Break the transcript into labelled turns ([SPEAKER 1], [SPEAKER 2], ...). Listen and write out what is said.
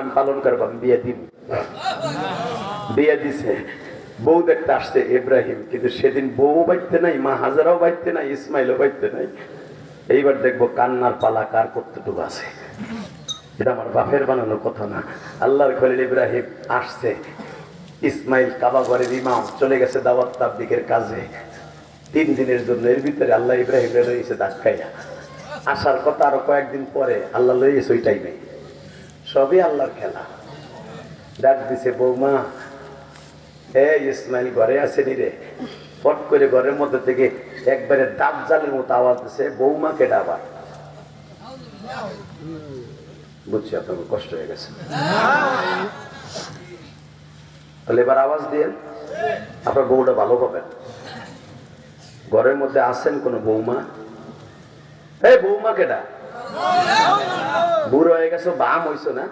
[SPEAKER 1] আমি পালন করব আমি বিয়ে দিব বিয়ে দিছে। বউ দেখতে আসছে ইব্রাহিম, কিন্তু সেদিন বউ বাইতে নাই, মা হাজারাও বাইতে নাই, ইসমাইলও বাইতে নাই। এইবার দেখব কান্নার পালা কার কতটুকু আছে। এটা আমার বাপের বানানোর কথা না। আল্লাহর খলিল ইব্রাহিম আসছে। ইসমাইল কাবা ঘরের ইমাম, চলে গেছে দাওয়াত তাবলিকের কাজে। তিন দিনের জন্য এর ভিতরে আল্লাহ ইব্রাহিম রয়েছে ধাক্কাইয়া। আসার কথা আরও কয়েকদিন পরে আল্লাহ লইয়েছে, ওইটাই নেই। সবই আল্লাহর খেলা। ডাক দিছে, বৌমা হে ইসমাইল ঘরে আসেনি রে? ফট করে ঘরের মধ্যে থেকে একবারে দাঁত জালের মতো আওয়াজ দিছে, বৌমাকে ডাবার বুঝছি, আপনার কষ্ট হয়ে গেছে। তাহলে এবার আওয়াজ দিয়ে, আপনার বউটা ভালো পাবেন। ঘরের মধ্যে আসেন কোন বৌমা? এই বৌমা কেডা বুড়ো হয়ে গেছো বাম হইছো না